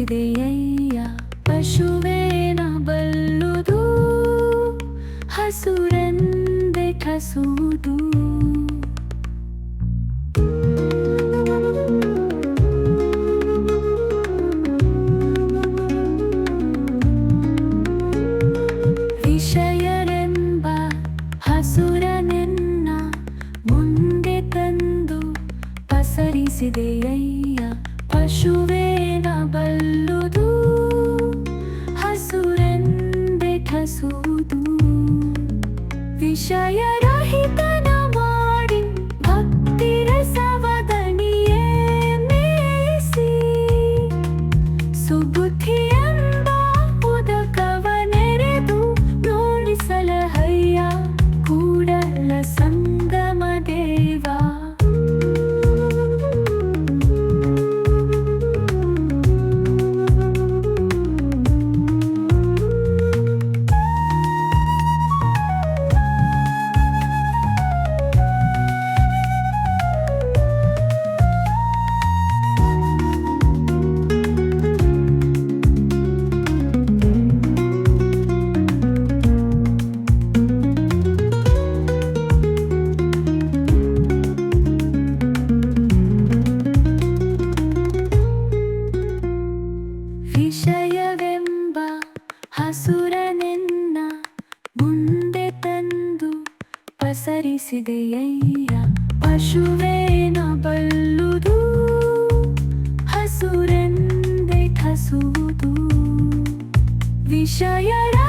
ಪಸರಿಸಿದೆಯಯ್ಯ ಪಶುವೇನ ಬಲ್ಲುದು ಹಸುರೆಂದೆ ಕಸುವುದು. విషయరహితనవాడి భక్తిరసవదనియే మేసి sub ಹಸುರನೆನ್ನ ಮುಂದೆ ತಂದು ಪಸರಿಸಿದೆಯಯ್ಯ. ಪಶುವೇನ ಬಲ್ಲುದು ಹಸುರೆಂದೆ ಕಸುವುದು ವಿಷಯರಹಿತ